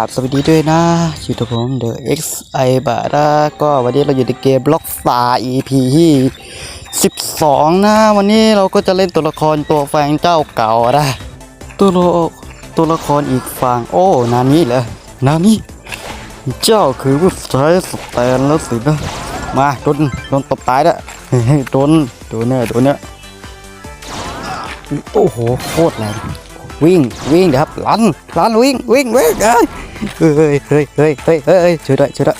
ราบสวัสดีด้วยนะชื่อตัวผมเดอะ X I บาราก็วันนี้เราอยู่ในเกมบล็อกสาร์ EP ที่12 นะ วันนี้เราก็จะเล่นตัวละครตัวแฟงเจ้าเก่านะตัวลตัวละครอีกฝั่งโอ้นานี้เหรอนานี้เจ้าคือผู้ชายสแตนแล้วสินะมาโดนโดนตบตายล้วเฮ้ยโดนโดนเนี่ยโดนเนี่ยโอ้โหโคตรแรง วิ่งวิ่งเดี๋ยวครับลันลันวิ่งวิ่งวิ่งเอ้ยเฮ้ยเฮ้ยเฮ้ยเฮ้ยเฮ้ยเฮ้ยช่วยด้วยช่วยด้วย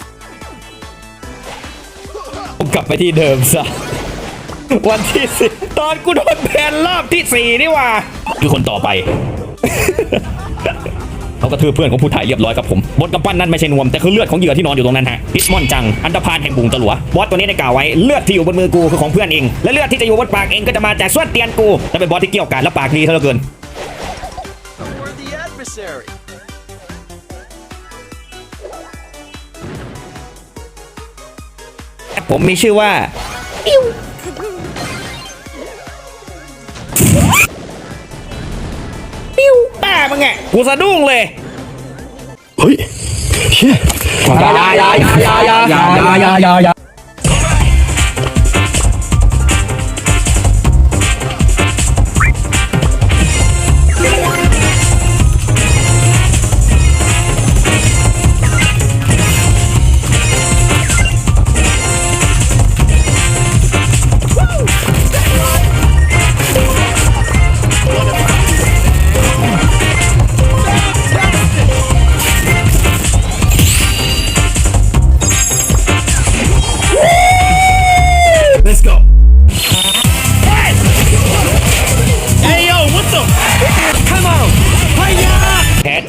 ผมกลับไปที่เดิมซะวันที่สิตอนกูโดนแบนรอบที่สี่นี่ว่าคือคนต่อไปเขากระทืบเพื่อนของผู้ถ่ายเรียบร้อยครับผมบนกำปั้นนั่นไม่ใช่นวม แต่คือเลือดของเหยื่อที่นอนอยู่ตรงนั้นฮะพิสมอนจัง อันดพานแห่งบุงตะหลัวบอสตัวนี้ได้กล่าวไว้เลือดที่อยู่บนมือกูคือของเพื่อนเองและเลือดที่จะอยู่บนปากเองก็จะมาจากส่วนเตียนกูและเป็นบอสที่เกี่ยวกาดและปากดีเท่าเกิน the adversary. ผมมีชื่อว่า ปิ้วป้ามึงไงกูสะดุ้งเลย เฮ้ยเชี่ย อย่าอย่าอย่าอย่าอย่าอย่าอย่าอย่า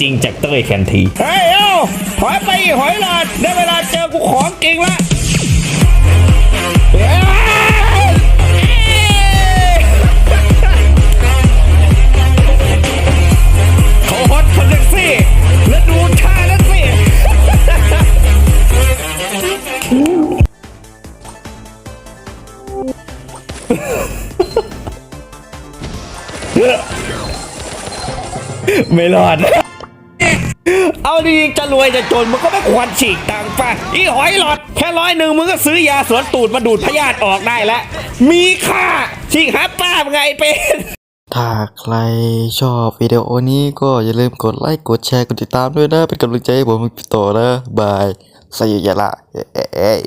จริงจากเต้ยแคนที เฮ้ยเอ้าหอยไปอีกหอยหลอดได้เวลาเจอกูของจริงละเอ้ยเขาฮอตคนเซ็กซี่แล้วดูท่าแล้วสิ ไม่รอด เอาดีๆจะรวยจะจนมึงก็ไม่ควรฉีกตังค์ป่ะอีหอยหลอดแค่ร้อยหนึ่งมึงก็ซื้อยาสวนตูดมาดูดพยาธิออกได้แล้วมีค่าฉีกหาป้าไงเป็นถ้าใครชอบวิดีโอนี้ก็อย่าลืมกดไลค์กดแชร์กดติดตามด้วยนะ เป็นกำลังใจให้ผมต่อนะบายสยุยะละเอ๊ะ